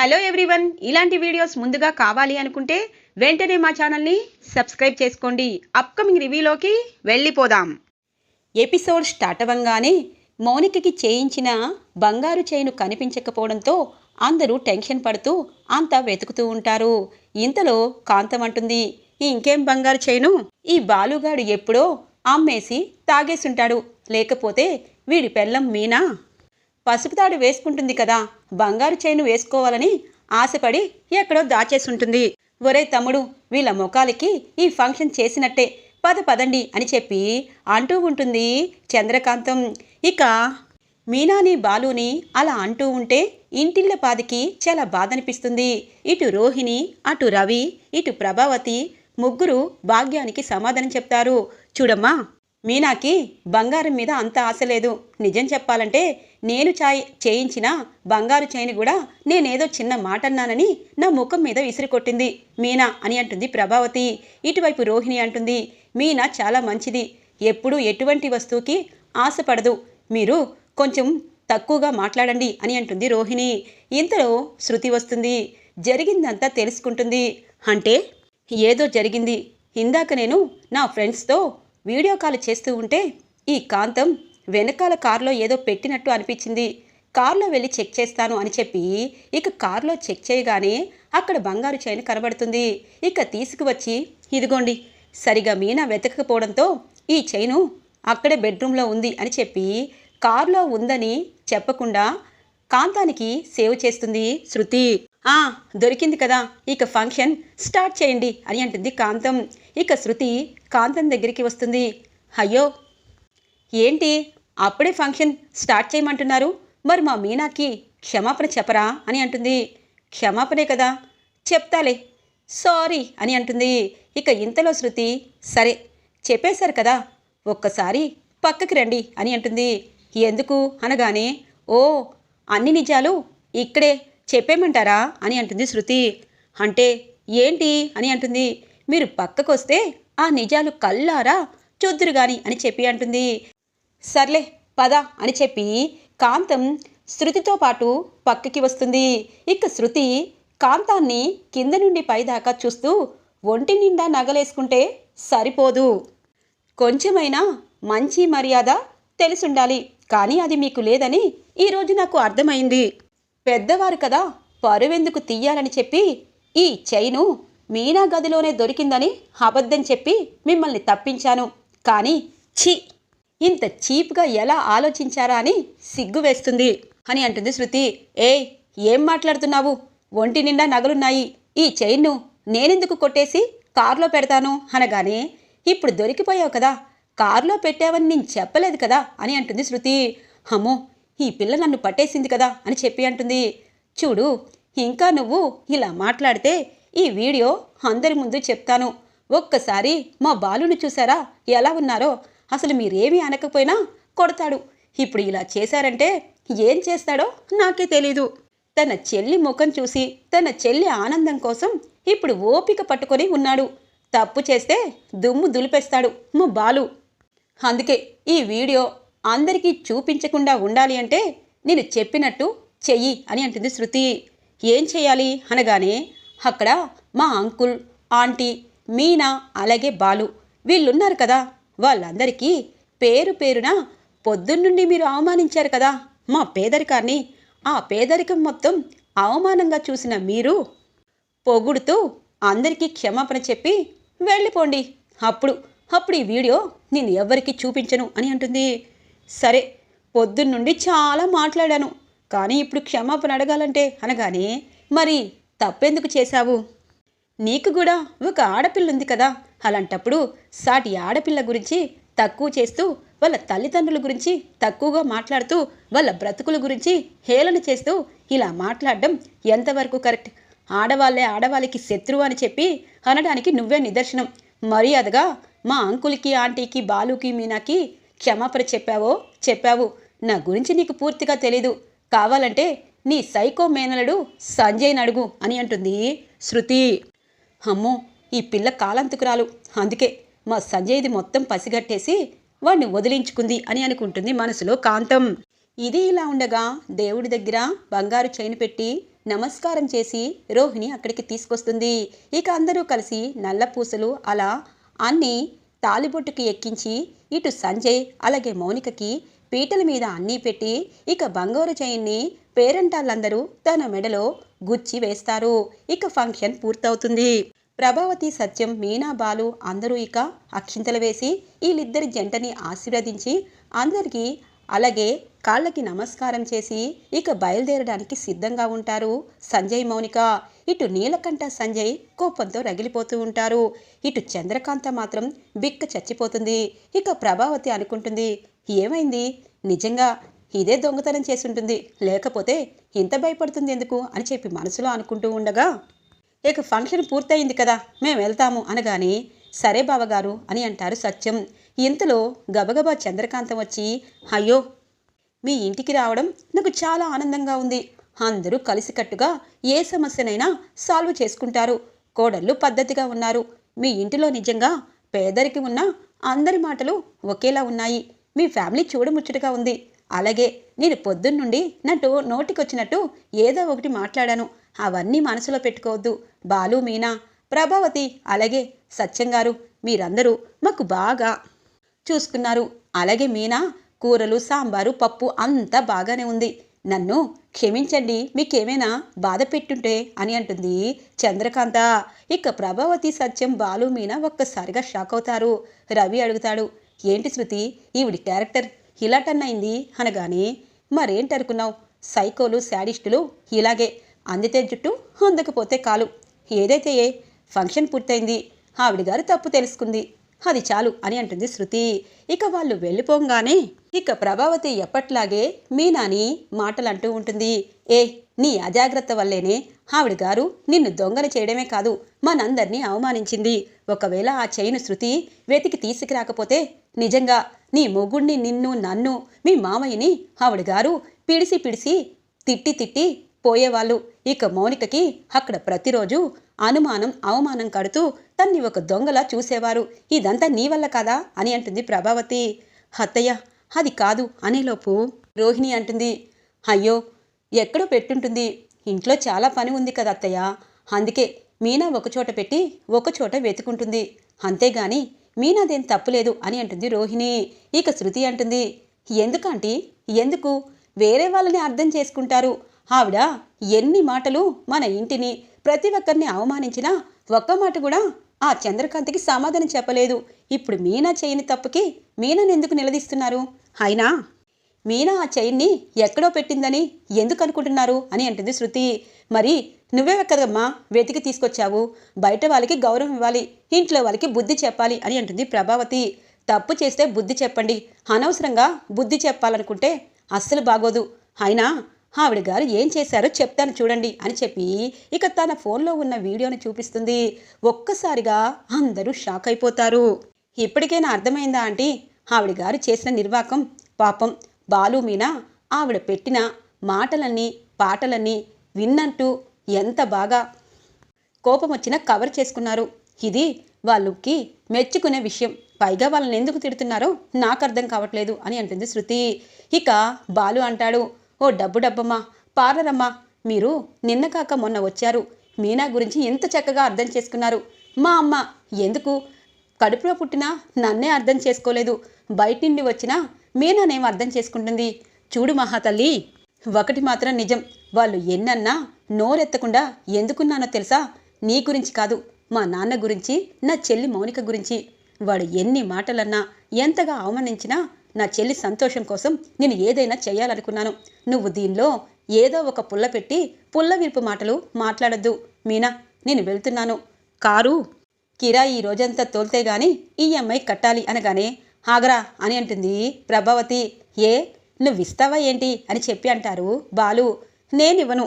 Hello everyone. ఇలాంటి videos ముందుగా కావాలి అనుకుంటే వెంటనే మా ఛానల్ని సబ్స్క్రైబ్ చేసుకోండి. అప్కమింగ్ రివ్యూలోకి వెళ్ళిపోదాం. ఎపిసోడ్ స్టార్ట్ అవ్వంగానే మౌనికకి చేయించిన బంగారు చేయిను కనిపించకపోవడంతో అందరూ టెన్షన్ పడుతూ అంతా వెతుకుతూ ఉంటారు. ఇంతలో కాంతం అంటుంది ఇంకేం బంగారు చేయిను ఈ బాలుగాడు ఎప్పుడో అమ్మేసి తాగేసుంటాడు. లేకపోతే వీడి పెళ్ళం మీనా? పసుపుతాడు వేసుకుంటుంది కదా బంగారు చైను వేసుకోవాలని ఆశపడి ఎక్కడో దాచేసుంటుంది. ఒరే తమ్ముడు వీళ్ళ ముఖాలకి ఈ ఫంక్షన్ చేసినట్టే పద పదండి అని చెప్పి అంటూ ఉంటుంది చంద్రకాంతం. ఇక మీనాని బాలుని అలా అంటూ ఉంటే ఇంటిళ్ళ పాదికి చాలా బాధ అనిపిస్తుంది ఇటు రోహిణి అటు రవి ఇటు ప్రభావతి ముగ్గురు భాగ్యానికి సమాధానం చెప్తారు. చూడమ్మా మీనాకి బంగారం మీద అంత ఆశ లేదు. నిజం చెప్పాలంటే నేను చాయ్ చేయించిన బంగారు చైన్ కూడా నేనేదో చిన్న మాట అన్నానని నా ముఖం మీద విసిరి కొట్టింది మీనా అని అంటుంది ప్రభావతి. ఇటువైపు రోహిణి అంటుంది. మీనా చాలా మంచిది. ఎప్పుడూ ఎటువంటి వస్తువుకి ఆశపడదు. మీరు కొంచెం తక్కువగా మాట్లాడండి అని అంటుంది రోహిణి. ఇంతలో శృతి వస్తుంది. జరిగిందంతా తెలుసుకుంటుంది. అంటే? ఏదో జరిగింది. ఇందాక నేను నా ఫ్రెండ్స్తో వీడియో కాల్ చేస్తూ ఉంటే ఈ కాంతం వెనకాల కారులో ఏదో పెట్టినట్టు అనిపించింది. కారులో వెళ్ళి చెక్ చేస్తాను అని చెప్పి ఇక కారులో చెక్ చేయగానే అక్కడ బంగారు చైన్ కనబడుతుంది. ఇక తీసుకువచ్చి ఇదిగోండి సరిగా మీనా వెతకపోవడంతో ఈ చైను అక్కడే బెడ్రూమ్లో ఉంది అని చెప్పి కారులో ఉందని చెప్పకుండా కాంతానికి సేవ్ చేస్తుంది శృతి. ఆ దొరికింది కదా. ఇక ఫంక్షన్ స్టార్ట్ చేయండి అని అంటుంది కాంతం. ఇక శృతి కాంతం దగ్గరికి వస్తుంది. అయ్యో ఏంటి? అప్పుడే ఫంక్షన్ స్టార్ట్ చేయమంటున్నారు. మరి మా మీనాకి క్షమాపణ చెప్పరా అని అంటుంది. క్షమాపణే కదా. చెప్తాలే. సారీ అని అంటుంది. ఇక ఇంతలో శృతి సరే చెప్పేశారు కదా. ఒక్కసారి పక్కకి రండి అని అంటుంది. ఎందుకు? అనగానే ఓ అన్ని నిజాలు ఇక్కడే చెప్పేమంటారా? అని అంటుంది శృతి. అంటే ఏంటి? అని అంటుంది. మీరు పక్కకొస్తే ఆ నిజాలు కల్లారా చూద్దురు గాని అని చెప్పి అంటుంది. సర్లే పద అని చెప్పి కాంతం శృతితో పాటు పక్కకి వస్తుంది. ఇక శృతి కాంతాన్ని కింద నుండి పైదాకా చూస్తూ ఒంటి నిండా నగలేసుకుంటే సరిపోదు. కొంచెమైనా మంచి మర్యాద తెలుసుండాలి. కానీ అది మీకు లేదని ఈరోజు నాకు అర్థమైంది. పెద్దవారు కదా పరువెందుకు తీయాలని చెప్పి ఈ చైను మీనా గదిలోనే దొరికిందని అబద్ధం చెప్పి మిమ్మల్ని తప్పించాను. కానీ ఛీ ఇంత చీప్గా ఎలా ఆలోచించారా అని సిగ్గు వేస్తుంది. అని అంటుంది శృతి. ఏయ్ ఏం మాట్లాడుతున్నావు? ఒంటి నిండా నగలున్నాయి. ఈ చైన్ను నేనెందుకు కొట్టేసి కారులో పెడతాను? అనగానే ఇప్పుడు దొరికిపోయావు కదా కారులో పెట్టావని నేను చెప్పలేదు కదా అని అంటుంది శృతి. అమ్మో ఈ పిల్ల నన్ను పట్టేసింది కదా అని చెప్పి అంటుంది. చూడు ఇంకా నువ్వు ఇలా మాట్లాడితే ఈ వీడియో అందరి ముందు చెప్తాను. ఒక్కసారి మా బాలుని చూసారా? ఎలా ఉన్నారో? అసలు మీరేమీ అనకపోయినా కొడతాడు. ఇప్పుడు ఇలా చేశారంటే ఏం చేస్తాడో నాకే తెలీదు. తన చెల్లి ముఖం చూసి తన చెల్లి ఆనందం కోసం ఇప్పుడు ఓపిక పట్టుకొని ఉన్నాడు. తప్పు చేస్తే దుమ్ము దులిపేస్తాడు మా బాలు. అందుకే ఈ వీడియో అందరికీ చూపించకుండా ఉండాలి అంటే నేను చెప్పినట్టు చెయ్యి అని అంటుంది శృతి. ఏం చేయాలి అనగానే అక్కడ మా అంకుల్ ఆంటీ మీనా అలాగే బాలు వీళ్ళున్నారు కదా. వాళ్ళందరికీ పేరు పేరున పొద్దున్నుండి మీరు అవమానించారు కదా. మా పేదరికాన్ని ఆ పేదరికం మొత్తం అవమానంగా చూసిన మీరు పొగుడుతూ అందరికీ క్షమాపణ చెప్పి వెళ్ళిపోండి. అప్పుడు అప్పుడు ఈ వీడియో నేను ఎవ్వరికీ చూపించను అని అంటుంది. సరే పొద్దున్నుండి చాలా మాట్లాడాను. కానీ ఇప్పుడు క్షమాపణ అడగాలంటే అనగానే మరి తప్పెందుకు చేశావు? నీకు కూడా ఒక ఆడపిల్ల ఉంది కదా. అలాంటప్పుడు సాటి ఆడపిల్ల గురించి తక్కువ చేస్తూ వాళ్ళ తల్లిదండ్రుల గురించి తక్కువగా మాట్లాడుతూ వాళ్ళ బ్రతుకుల గురించి హేళన చేస్తూ ఇలా మాట్లాడడం ఎంతవరకు కరెక్ట్? ఆడవాళ్ళే ఆడవాళ్ళకి శత్రువు అని చెప్పి అనడానికి నువ్వే నిదర్శనం. మర్యాదగా మా అంకుల్కి ఆంటీకి బాలుకి మీనాకి క్షమాపణ చెప్పావో? చెప్పావు. నా గురించి నీకు పూర్తిగా తెలీదు. కావాలంటే నీ సైకో మేనలుడు సంజయ్ని అడుగు అని అంటుంది శృతి. అమ్మో ఈ పిల్ల కాలంతుకురాలు. అందుకే మా సంజయ్ది మొత్తం పసిగట్టేసి వాడిని వదిలించుకుంది అని అనుకుంటుంది మనసులో కాంతం. ఇది ఇలా ఉండగా దేవుడి దగ్గర బంగారు చైన్ పెట్టి నమస్కారం చేసి రోహిణి అక్కడికి తీసుకొస్తుంది. ఇక అందరూ కలిసి నల్ల పూసలు అలా అన్నీ తాలిబొట్టుకి ఎక్కించి ఇటు సంజయ్ అలాగే మౌనికకి పీటల మీద అన్నీ పెట్టి ఇక బంగారు చైన్ని పేరంటాళ్ళందరూ తన మెడలో గుచ్చి వేస్తారు. ఇక ఫంక్షన్ పూర్తవుతుంది. ప్రభావతి సత్యం మీనా బాలు అందరూ ఇక అక్షింతలు వేసి వీళ్ళిద్దరి జంటని ఆశీర్వదించి అందరికీ అలాగే కాళ్ళకి నమస్కారం చేసి ఇక బయలుదేరడానికి సిద్ధంగా ఉంటారు. సంజయ్ మౌనిక. ఇటు నీలకంఠ సంజయ్ కోపంతో రగిలిపోతూ ఉంటారు. ఇటు చంద్రకాంత మాత్రం బిక్క చచ్చిపోతుంది. ఇక ప్రభావతి అనుకుంటుంది ఏమైంది? నిజంగా ఇదే దొంగతనం చేసుంటుంది. లేకపోతే ఇంత భయపడుతుంది ఎందుకు? అని చెప్పి మనసులో అనుకుంటూ ఉండగా ఇక ఫంక్షన్ పూర్తయింది కదా మేము వెళ్తాము అనగానే సరే బావగారు అని అంటారు సత్యం. ఇంతలో గబగబా చంద్రకాంతం వచ్చి అయ్యో మీ ఇంటికి రావడం నాకు చాలా ఆనందంగా ఉంది. అందరూ కలిసికట్టుగా ఏ సమస్యనైనా సాల్వ్ చేసుకుంటారు. కోడళ్ళు పద్ధతిగా ఉన్నారు. మీ ఇంటిలో నిజంగా పేదరికి ఉన్న అందరి మాటలు ఒకేలా ఉన్నాయి. మీ ఫ్యామిలీ చూడముచ్చటగా ఉంది. అలాగే నేను పొద్దున్నుండి నటు నోటికొచ్చినట్టు ఏదో ఒకటి మాట్లాడాను. అవన్నీ మనసులో పెట్టుకోవద్దు. బాలు మీనా ప్రభావతి అలాగే సత్యం గారు మీరందరూ మాకు బాగా చూసుకున్నారు. అలాగే మీనా కూరలు సాంబారు పప్పు అంతా బాగానే ఉంది. నన్ను క్షమించండి మీకేమైనా బాధ పెట్టుంటే అని అంటుంది చంద్రకాంత. ఇక ప్రభావతి సత్యం బాలు మీన ఒక్కసారిగా షాక్ అవుతారు. రవి అడుగుతాడు ఏంటి శృతి ఈవిడి క్యారెక్టర్ ఇలా టన్ అయింది? అనగానే మరేంటనుకున్నావు సైకోలు శాడిస్టులు ఇలాగే. అందితే జుట్టు అందకపోతే కాలు. ఏదైతే ఏ ఫంక్షన్ పూర్తయింది. ఆవిడ గారు తప్పు తెలుసుకుంది. అది చాలు అని అంటుంది శృతి. ఇక వాళ్ళు వెళ్ళిపోగానే ఇక ప్రభావతి ఎప్పట్లాగే మీనాని మాటలంటూ ఉంటుంది. ఏ నీ అజాగ్రత్త వల్లేనే ఆవిడ గారు నిన్ను దొంగలు చేయడమే కాదు మనందరినీ అవమానించింది. ఒకవేళ ఆ చైను శృతి వెతికి తీసుకురాకపోతే నిజంగా నీ మొగుణ్ణి నిన్ను నన్ను మీ మామయ్యని ఆవిడ గారు పిడిసి పిడిసి తిట్టి తిట్టి పోయేవాళ్ళు. ఇక మౌనికకి అక్కడ ప్రతిరోజు అనుమానం అవమానం కడుతూ తన్ని ఒక దొంగలా చూసేవారు. ఇదంతా నీ వల్ల కదా? అని అంటుంది ప్రభావతి. అత్తయ్య అది కాదు అనేలోపు రోహిణి అంటుంది. అయ్యో ఎక్కడో పెట్టుంటుంది. ఇంట్లో చాలా పని ఉంది కదా అత్తయ్య. అందుకే మీనా ఒకచోట పెట్టి ఒకచోట వెతుకుంటుంది. అంతేగాని మీనాదేం తప్పులేదు అని అంటుంది రోహిణి. ఇక శృతి అంటుంది ఎందుకంటే ఎందుకు? వేరే వాళ్ళని అర్థం చేసుకుంటారు. ఆవిడ ఎన్ని మాటలు మన ఇంటిని ప్రతి ఒక్కరిని అవమానించినా ఒక్క మాట కూడా ఆ చంద్రకాంత్కి సమాధానం చెప్పలేదు. ఇప్పుడు మీనా చేయని తప్పుకి మీనాని ఎందుకు నిలదీస్తున్నారు? అయినా మీనా ఆ చైన్ని ఎక్కడో పెట్టిందని ఎందుకు అనుకుంటున్నారు అని అంటుంది శృతి. మరి నువ్వే కదమ్మా వెతికి తీసుకొచ్చావు. బయట వాళ్ళకి గౌరవం ఇవ్వాలి. ఇంట్లో వాళ్ళకి బుద్ధి చెప్పాలి అని అంటుంది ప్రభావతి. తప్పు చేస్తే బుద్ధి చెప్పండి. అనవసరంగా బుద్ధి చెప్పాలనుకుంటే అస్సలు బాగోదు. అయినా ఆవిడ గారు ఏం చేశారో చెప్తాను చూడండి అని చెప్పి ఇక తన ఫోన్లో ఉన్న వీడియోని చూపిస్తుంది. ఒక్కసారిగా అందరూ షాక్ అయిపోతారు. ఇప్పటికైనా అర్థమైందా ఆంటీ? ఆవిడ గారు చేసిన నిర్వాకం పాపం. బాలు మీన ఆవిడ పెట్టిన మాటలన్నీ పాటలన్నీ విన్నట్టు ఎంత బాగా కోపం వచ్చినా కవర్ చేసుకున్నారు. ఇది వాళ్ళకి మెచ్చుకునే విషయం. పైగా వాళ్ళని ఎందుకు తిడుతున్నారో నాకు అర్థం కావట్లేదు అని అంటుంది శృతి. ఇక బాలు అంటాడు ఓ డబ్బు డబ్బమ్మా పార్లరమ్మా మీరు నిన్న కాక మొన్న వచ్చారు. మీనా గురించి ఎంత చక్కగా అర్థం చేసుకున్నారు. మా అమ్మ ఎందుకు? కడుపులో పుట్టినా నన్నే అర్థం చేసుకోలేదు. బయట నుండి వచ్చినా మీనానేం అర్థం చేసుకుంటుంది? చూడు మహాతల్లి ఒకటి మాత్రం నిజం. వాళ్ళు ఎన్నన్నా నోరెత్తకుండా ఎందుకున్నానో తెలుసా? నీ గురించి కాదు మా నాన్న గురించి నా చెల్లి మౌనిక గురించి. వాడు ఎన్ని మాటలన్నా ఎంతగా అవమానించినా నా చెల్లి సంతోషం కోసం నేను ఏదైనా చేయాలనుకున్నాను. నువ్వు దీనిలో ఏదో ఒక పుల్ల పెట్టి పుల్ల విరుపు మాటలు మాట్లాడద్దు. మీనా నేను వెళ్తున్నాను. కారు కిరాయి ఈ రోజంతా తోలితే గాని ఈఎంఐ కట్టాలి అనగానే ఆగరా అని అంటుంది ప్రభావతి. ఏ నువ్వు ఇస్తావా ఏంటి? అని చెప్పి అంటారు బాలు. నేనివ్వను.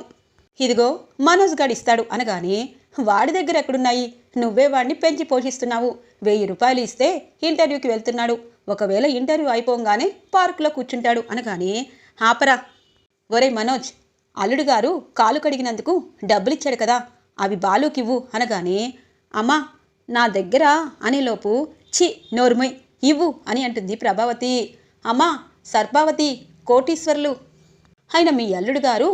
ఇదిగో మనోజ్ గాడు ఇస్తాడు అనగానే వాడి దగ్గర ఎక్కడున్నాయి? నువ్వే వాడిని పెంచి పోషిస్తున్నావు. వెయ్యి రూపాయలు ఇస్తే ఇంటర్వ్యూకి వెళ్తున్నాడు. ఒకవేళ ఇంటర్వ్యూ అయిపోగానే పార్కులో కూర్చుంటాడు అనగానే ఆపరా. ఒరే మనోజ్ అల్లుడు గారు కాలు కడిగినందుకు డబ్బులిచ్చాడు కదా అవి బాలుకివ్వు అనగానే అమ్మా నా దగ్గర అనేలోపు చి నోర్మయ్ ఇవ్వు అని అంటుంది ప్రభావతి. అమ్మా సర్పావతి కోటీశ్వర్లు. ఆయన మీ అల్లుడు గారు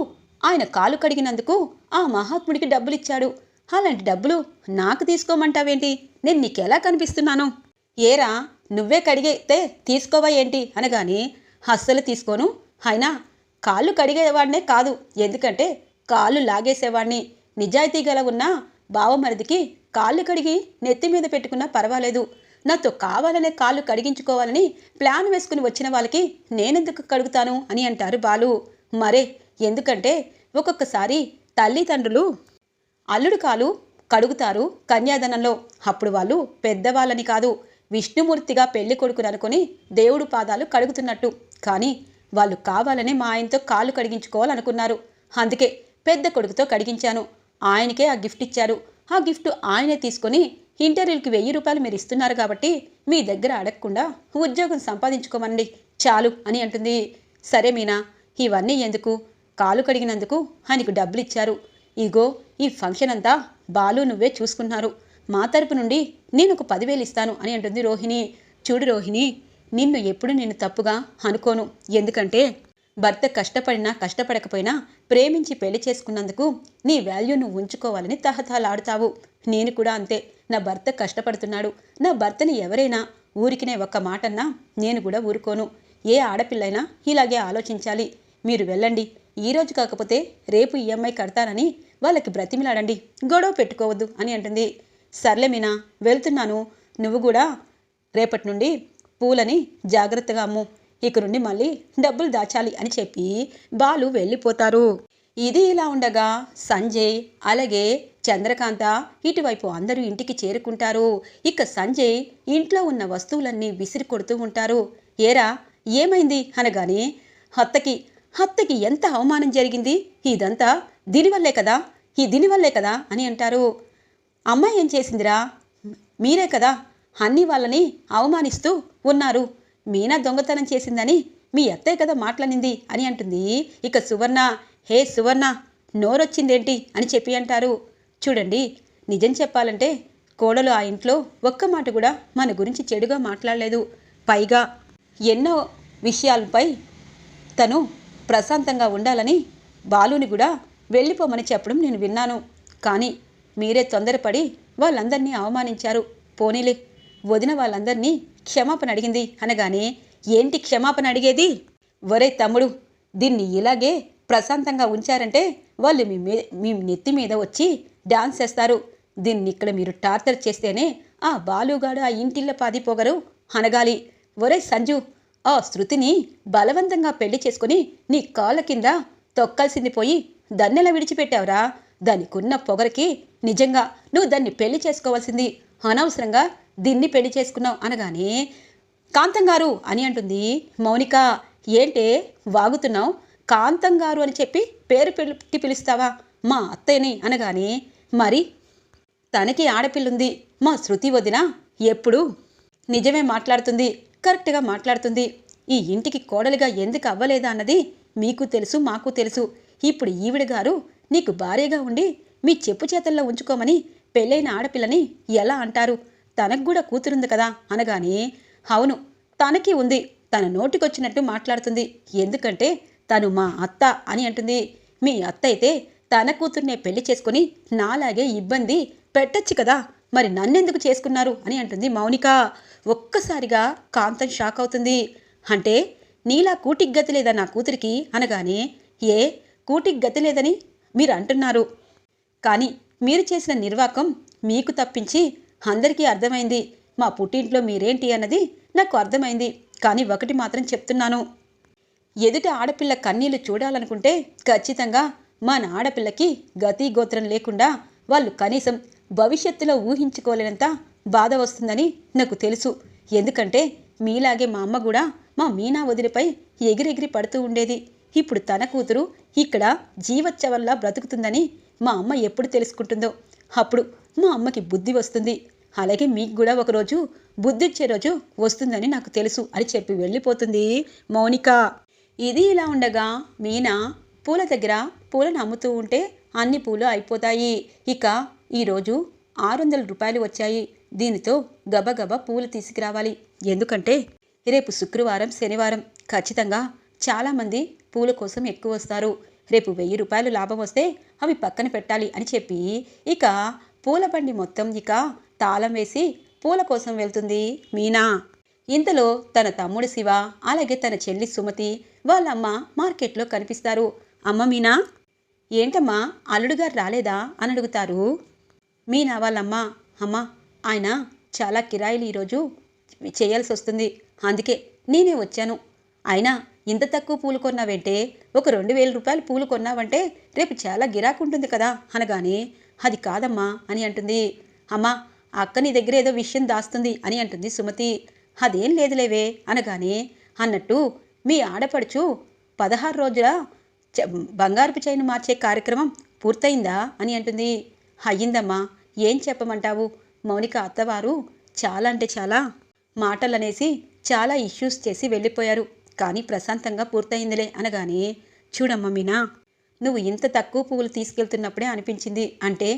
ఆయన కాలు కడిగినందుకు ఆ మహాత్ముడికి డబ్బులిచ్చాడు. అలాంటి డబ్బులు నాకు తీసుకోమంటావేంటి? నేను నీకెలా కనిపిస్తున్నాను? ఏరా నువ్వే కడిగితే తీసుకోవా ఏంటి? అనగాని అస్సలు తీసుకోను. అయినా కాళ్ళు కడిగేవాడినే కాదు. ఎందుకంటే కాళ్ళు లాగేసేవాడిని. నిజాయితీ గల ఉన్న బావమరిదికి కాళ్ళు కడిగి నెత్తి మీద పెట్టుకున్నా పర్వాలేదు. నాతో కావాలనే కాళ్ళు కడిగించుకోవాలని ప్లాన్ వేసుకుని వచ్చిన వాళ్ళకి నేనెందుకు కడుగుతాను? అని అంటారు బాలు. మరే ఎందుకంటే ఒక్కొక్కసారి తల్లిదండ్రులు అల్లుడు కాలు కడుగుతారు కన్యాదనంలో. అప్పుడు వాళ్ళు పెద్దవాళ్ళని కాదు. విష్ణుమూర్తిగా పెళ్ళి కొడుకుని అనుకుని దేవుడు పాదాలు కడుగుతున్నట్టు. కానీ వాళ్ళు కావాలనే మా ఆయనతో కాళ్ళు కడిగించుకోవాలనుకున్నారు. అందుకే పెద్ద కొడుకుతో కడిగించాను. ఆయనకే ఆ గిఫ్ట్ ఇచ్చారు. ఆ గిఫ్ట్ ఆయనే తీసుకొని ఇంటర్వ్యూకి వెయ్యి రూపాయలు మీరు ఇస్తున్నారు కాబట్టి మీ దగ్గర అడగకుండా ఉద్యోగం సంపాదించుకోమండి చాలు అని అంటుంది. సరే మీనా ఇవన్నీ ఎందుకు? కాలు కడిగినందుకు ఆయనకు డబ్బులు ఇచ్చారు. ఇగో ఈ ఫంక్షన్ అంతా బాలు నువ్వే చూసుకున్నారు. మా తరపు నుండి నేను ఒక పదివేలు ఇస్తాను అని అంటుంది రోహిణి. చూడు రోహిణి నిన్ను ఎప్పుడు నేను తప్పుగా అనుకోను. ఎందుకంటే భర్త కష్టపడినా కష్టపడకపోయినా ప్రేమించి పెళ్ళి చేసుకున్నందుకు నీ వాల్యూను ఉంచుకోవాలని తహతహలాడుతావు. నేను కూడా అంతే. నా భర్త కష్టపడుతున్నాడు. నా భర్తని ఎవరైనా ఊరికినే ఒక్క మాటన్నా నేను కూడా ఊరుకోను. ఏ ఆడపిల్లైనా ఇలాగే ఆలోచించాలి. మీరు వెళ్ళండి. ఈ రోజు కాకపోతే రేపు ఈఎంఐ కడతానని వాళ్ళకి బ్రతిమిలాడండి. గొడవ పెట్టుకోవద్దు అని అంటుంది. సర్లే మీనా వెళ్తున్నాను. నువ్వు కూడా రేపటి నుండి పూలని జాగ్రత్తగా అమ్ము. ఇక నుండి మళ్ళీ డబ్బులు దాచాలి అని చెప్పి బాలు వెళ్ళిపోతారు. ఇది ఇలా ఉండగా సంజయ్ అలాగే చంద్రకాంత ఇటువైపు అందరూ ఇంటికి చేరుకుంటారు. ఇక సంజయ్ ఇంట్లో ఉన్న వస్తువులన్నీ విసిరి కొడుతూ ఉంటారు. ఏరా ఏమైంది అనగానే హత్తకి హత్తకి ఎంత అవమానం జరిగింది? ఇదంతా దీనివల్లే కదా? ఈ దీనివల్లే కదా? అని అంటారు. అమ్మాయి ఏం చేసిందిరా? మీరే కదా అన్ని వాళ్ళని అవమానిస్తూ ఉన్నారు. మీనా దొంగతనం చేసిందని మీ అత్తయ్య కదా మాట్లాడింది అని అంటుంది. ఇక సువర్ణ హే సువర్ణ నోరొచ్చిందేంటి? అని చెప్పి అంటారు. చూడండి నిజం చెప్పాలంటే కోడలు ఆ ఇంట్లో ఒక్క మాట కూడా మన గురించి చెడుగా మాట్లాడలేదు. పైగా ఎన్నో విషయాలపై తను ప్రశాంతంగా ఉండాలని బాలుని కూడా వెళ్ళిపోమని చెప్పడం నేను విన్నాను. కానీ మీరే తొందరపడి వాళ్ళందరినీ అవమానించారు. పోనీలే వదిన వాళ్ళందరినీ క్షమాపణ అడిగింది అనగానే ఏంటి క్షమాపణ అడిగేది? ఒరే తమ్ముడు దీన్ని ఇలాగే ప్రశాంతంగా ఉంచారంటే వాళ్ళు మీ మీ మీ నెత్తి మీద వచ్చి డాన్స్ చేస్తారు. దీన్ని ఇక్కడ మీరు టార్చర్ చేస్తేనే ఆ బాలుగాడు ఆ ఇంటిల్ల పాదిపోగరు అనగాలి. ఒరే సంజు ఆ శృతిని బలవంతంగా పెళ్ళి చేసుకుని నీ కాళ్ళ కింద తొక్కాల్సింది పోయి దన్నెలా విడిచిపెట్టావురా? దానికున్న పొగరికి నిజంగా నువ్వు దాన్ని పెళ్ళి చేసుకోవాల్సింది. అనవసరంగా దీన్ని పెళ్ళి చేసుకున్నావు అనగానే కాంతం గారు అని అంటుంది. మౌనిక ఏంటే వాగుతున్నావు? కాంతం గారు అని చెప్పి పేరు పెట్టి పిలుస్తావా? మా అత్తయ్యని అనగానే మరి తనకి ఆడపిల్లుంది. మా శృతి వదిన ఎప్పుడు నిజమే మాట్లాడుతుంది కరెక్ట్గా మాట్లాడుతుంది. ఈ ఇంటికి కోడలిగా ఎందుకు అవ్వలేదా అన్నది మీకు తెలుసు మాకు తెలుసు. ఇప్పుడు ఈవిడ గారు నీకు భార్యగా ఉండి మీ చెప్పు చేతల్లో ఉంచుకోమని పెళ్ళైన ఆడపిల్లని ఎలా అంటారు? తనకు కూడా కూతురుంది కదా అనగానే అవును తనకి ఉంది. తన నోటికొచ్చినట్టు మాట్లాడుతుంది. ఎందుకంటే తను మా అత్త అని అంటుంది. మీ అత్త అయితే తన కూతుర్నే పెళ్ళి చేసుకుని నాలాగే ఇబ్బంది పెట్టచ్చు కదా. మరి నన్నెందుకు చేసుకున్నారు అని అంటుంది మౌనిక. ఒక్కసారిగా కాంతం షాక్ అవుతుంది. అంటే నీలా కూటికి గతి లేదా నా కూతురికి అనగానే ఏ కూటికి గతి లేదని మీరు అంటున్నారు కానీ మీరు చేసిన నిర్వాకం మీకు తప్పించి అందరికీ అర్థమైంది. మా పుట్టింట్లో మీరేంటి అన్నది నాకు అర్థమైంది. కానీ ఒకటి మాత్రం చెప్తున్నాను. ఎదుట ఆడపిల్ల కన్నీళ్ళు చూడాలనుకుంటే ఖచ్చితంగా మన ఆడపిల్లకి గతి గోత్రం లేకుండా వాళ్ళు కనీసం భవిష్యత్తులో ఊహించుకోలేనంత బాధ వస్తుందని నాకు తెలుసు. ఎందుకంటే మీలాగే మా అమ్మ కూడా మా మీనా వదిలిపై ఎగిరెగిరి పడుతూ ఉండేది. ఇప్పుడు తన కూతురు ఇక్కడ జీవచ్చవల్లా బ్రతుకుతుందని మా అమ్మ ఎప్పుడు తెలుసుకుంటుందో. అప్పుడు మా అమ్మకి బుద్ధి వస్తుంది. అలాగే మీకు కూడా ఒకరోజు బుద్ధిచ్చే రోజు వస్తుందని నాకు తెలుసు అని చెప్పి వెళ్ళిపోతుంది మౌనిక. ఇది ఇలా ఉండగా మీనా పూల దగ్గర పూలను అమ్ముతూ ఉంటే అన్ని పూలు అయిపోతాయి. ఇక ఈరోజు ఆరు వందల రూపాయలు వచ్చాయి. దీనితో గబగబా పూలు తీసుకురావాలి. ఎందుకంటే రేపు శుక్రవారం శనివారం ఖచ్చితంగా చాలామంది పూల కోసం ఎక్కువ వస్తారు. రేపు వెయ్యి రూపాయలు లాభం వస్తే అవి పక్కన పెట్టాలి అని చెప్పి ఇక పూల బండి మొత్తం ఇక తాళం వేసి పూల కోసం వెళ్తుంది మీనా. ఇంతలో తన తమ్ముడు శివ అలాగే తన చెల్లి సుమతి వాళ్ళమ్మ మార్కెట్లో కనిపిస్తారు. అమ్మ మీనా? ఏంటమ్మా అల్లుడుగారు రాలేదా అని అడుగుతారు. మీనా వాళ్ళమ్మ అమ్మ ఆయన చాలా కిరాయిలు ఈరోజు చేయాల్సి వస్తుంది. అందుకే నేనే వచ్చాను. అయినా ఇంత తక్కువ పూలు కొన్నావంటే ఒక రెండు వేల రూపాయలు పూలు కొన్నావంటే రేపు చాలా గిరాకు ఉంటుంది కదా అనగానే అది కాదమ్మా అని అంటుంది. అమ్మా అక్క నీ దగ్గర ఏదో విషయం దాస్తుంది అని అంటుంది సుమతి. అదేం లేదులేవే అనగానే అన్నట్టు మీ ఆడపడుచు పదహారు రోజుల చ- బంగారపు చైన్ మార్చే కార్యక్రమం పూర్తయిందా అని అంటుంది. అయ్యిందమ్మా ఏం చెప్పమంటావు? మౌనిక అత్తవారు చాలా అంటే చాలా మాటలనేసి చాలా ఇష్యూస్ చేసి వెళ్ళిపోయారు. కానీ ప్రశాంతంగా పూర్తయిందిలే అనగానే చూడమ్మా మీనా నువ్వు ఇంత తక్కువ పువ్వులు తీసుకెళ్తున్నప్పుడే అనిపించింది అంటే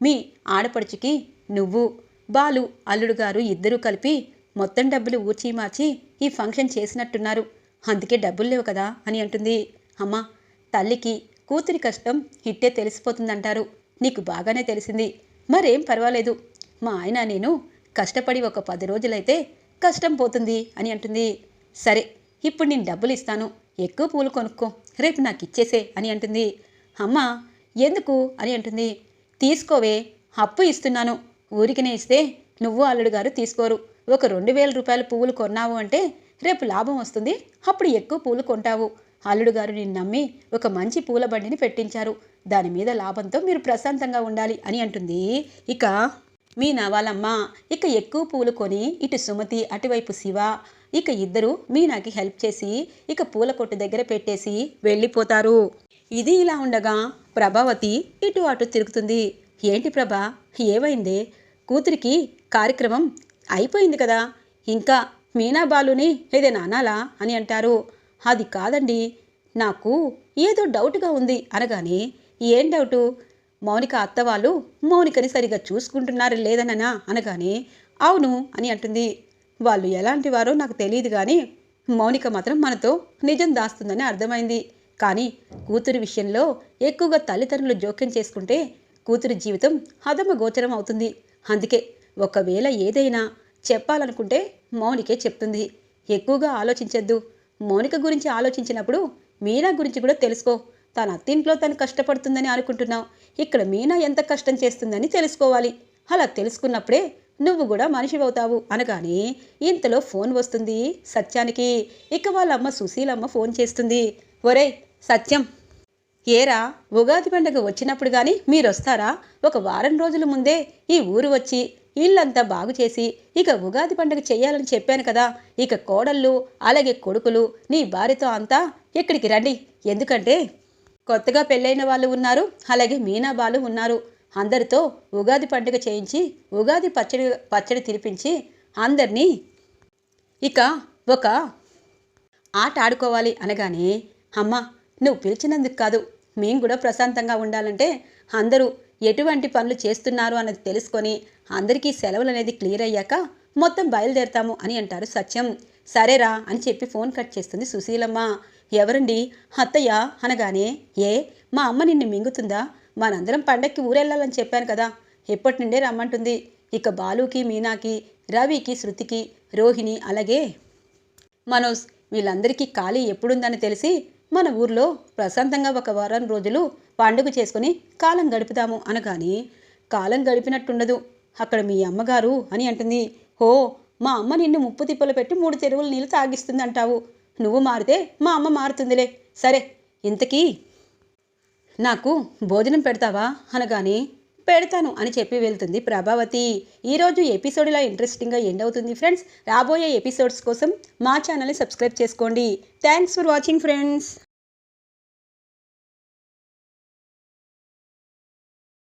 మీ ఆడపడుచుకి నువ్వు బాలు అల్లుడు గారు ఇద్దరూ కలిపి మొత్తం డబ్బులు ఊర్చి మార్చి ఈ ఫంక్షన్ చేసినట్టున్నారు. అందుకే డబ్బులు లేవు కదా అని అంటుంది. అమ్మా తల్లికి కూతురి కష్టం ఇట్టే తెలిసిపోతుందంటారు. నీకు బాగానే తెలిసింది. మరేం పర్వాలేదు. మా ఆయన నేను కష్టపడి ఒక పది రోజులైతే కష్టం పోతుంది అని అంటుంది. సరే ఇప్పుడు నేను డబ్బులు ఇస్తాను ఎక్కువ పూలు కొనుక్కో. రేపు నాకు ఇచ్చేసే అని అంటుంది. అమ్మా ఎందుకు అని అంటుంది. తీసుకోవే అప్పు ఇస్తున్నాను. ఊరికినే ఇస్తే నువ్వు అల్లుడు గారు తీసుకోరు. ఒక రెండు వేల రూపాయల పువ్వులు కొన్నావు అంటే రేపు లాభం వస్తుంది. అప్పుడు ఎక్కువ పూలు కొంటావు. అల్లుడు గారు నిన్ను నమ్మి ఒక మంచి పూల బండిని పెట్టించారు. దాని మీద లాభంతో మీరు ప్రశాంతంగా ఉండాలి అని అంటుంది. ఇక మీ నవాలమ్మ ఇక ఎక్కువ పూలు కొని ఇటు సుమతి అటువైపు శివ ఇక ఇద్దరు మీనాకి హెల్ప్ చేసి ఇక పూల కొట్టు దగ్గర పెట్టేసి వెళ్ళిపోతారు. ఇది ఇలా ఉండగా ప్రభావతి ఇటు అటు తిరుగుతుంది. ఏంటి ప్రభా? ఏమైంది? కూతురికి కార్యక్రమం అయిపోయింది కదా. ఇంకా మీనా బాలుని ఏదైనా అనాలా అని అంటారు. అది కాదండి. నాకు ఏదో డౌట్గా ఉంది అనగానే ఏం డౌటు? మౌనిక అత్త వాళ్ళు మౌనికని సరిగా చూసుకుంటున్నారు లేదననా అనగానే అవును అని అంటుంది. వాళ్ళు ఎలాంటి వారో నాకు తెలియదు కానీ మౌనిక మాత్రం మనతో నిజం దాస్తుందని అర్థమైంది. కానీ కూతురు విషయంలో ఎక్కువగా తల్లిదండ్రులు జోక్యం చేసుకుంటే కూతురు జీవితం హదమగోచరం అవుతుంది. అందుకే ఒకవేళ ఏదైనా చెప్పాలనుకుంటే మౌనికే చెప్తుంది. ఎక్కువగా ఆలోచించద్దు. మౌనిక గురించి ఆలోచించినప్పుడు మీనా గురించి కూడా తెలుసుకో. తన అత్తింట్లో తను కష్టపడుతుందని అనుకుంటున్నావు. ఇక్కడ మీనా ఎంత కష్టం చేస్తుందని తెలుసుకోవాలి. అలా తెలుసుకున్నప్పుడే నువ్వు కూడా మనిషి అవుతావు అనగానే ఇంతలో ఫోన్ వస్తుంది సత్యానికి. ఇక వాళ్ళ అమ్మ సుశీలమ్మ ఫోన్ చేస్తుంది. ఒరేయ్ సత్యం. ఏరా ఉగాది పండుగ వచ్చినప్పుడు కానీ మీరు వస్తారా ఒక వారం రోజుల ముందే ఈ ఊరు వచ్చి ఇల్లంతా బాగు చేసి ఇక ఉగాది పండుగ చెయ్యాలని చెప్పాను కదా. ఇక కోడళ్ళు అలాగే కొడుకులు నీ భార్యతో అంతా ఇక్కడికి రండి. ఎందుకంటే కొత్తగా పెళ్ళైన వాళ్ళు ఉన్నారు అలాగే మీనా వాళ్ళు ఉన్నారు. అందరితో ఉగాది పండుగ చేయించి ఉగాది పచ్చడి పచ్చడి తినిపించి అందరినీ ఇక ఒక ఆట ఆడుకోవాలి అనగానే అమ్మ నువ్వు పిలిచినందుకు కాదు. మేము కూడా ప్రశాంతంగా ఉండాలంటే అందరూ ఎటువంటి పనులు చేస్తున్నారు అన్నది తెలుసుకొని అందరికీ సెలవులు అనేది క్లియర్ అయ్యాక మొత్తం బయలుదేరతాము అని అంటారు సత్యం. సరేరా అని చెప్పి ఫోన్ కట్ చేస్తుంది సుశీలమ్మ. ఎవరండి? అత్తయ్య అనగానే ఏ? మా అమ్మ నిన్ను మింగుతుందా? మనందరం పండక్కి ఊరెళ్ళాలని చెప్పాను కదా. ఎప్పటి నుండే రమ్మంటుంది. ఇక బాలుకి మీనాకి రవికి శృతికి రోహిణి అలాగే మనోజ్ వీళ్ళందరికీ ఖాళీ ఎప్పుడుందని తెలిసి మన ఊర్లో ప్రశాంతంగా ఒక వారం రోజులు పండుగ చేసుకుని కాలం గడుపుతాము అనగాని కాలం గడిపినట్టుండదు. అక్కడ మీ అమ్మగారు అని అంటుంది. ఓ మా అమ్మ నిన్ను ముప్పు తిప్పలు పెట్టి మూడు చెరువులు నీళ్ళు తాగిస్తుంది అంటావు నువ్వు మారితే మా అమ్మ మారుతుందిలే. సరే ఇంతకీ నాకు భోజనం పెడతావా? అనగానే పెడతాను అని చెప్పి వెళ్తుంది ప్రభావతి. ఈరోజు ఎపిసోడ్ ఇలా ఇంట్రెస్టింగ్గా ఎండ్ అవుతుంది ఫ్రెండ్స్ రాబోయే ఎపిసోడ్స్ కోసం మా ఛానల్ని సబ్స్క్రైబ్ చేసుకోండి. Thanks for watching friends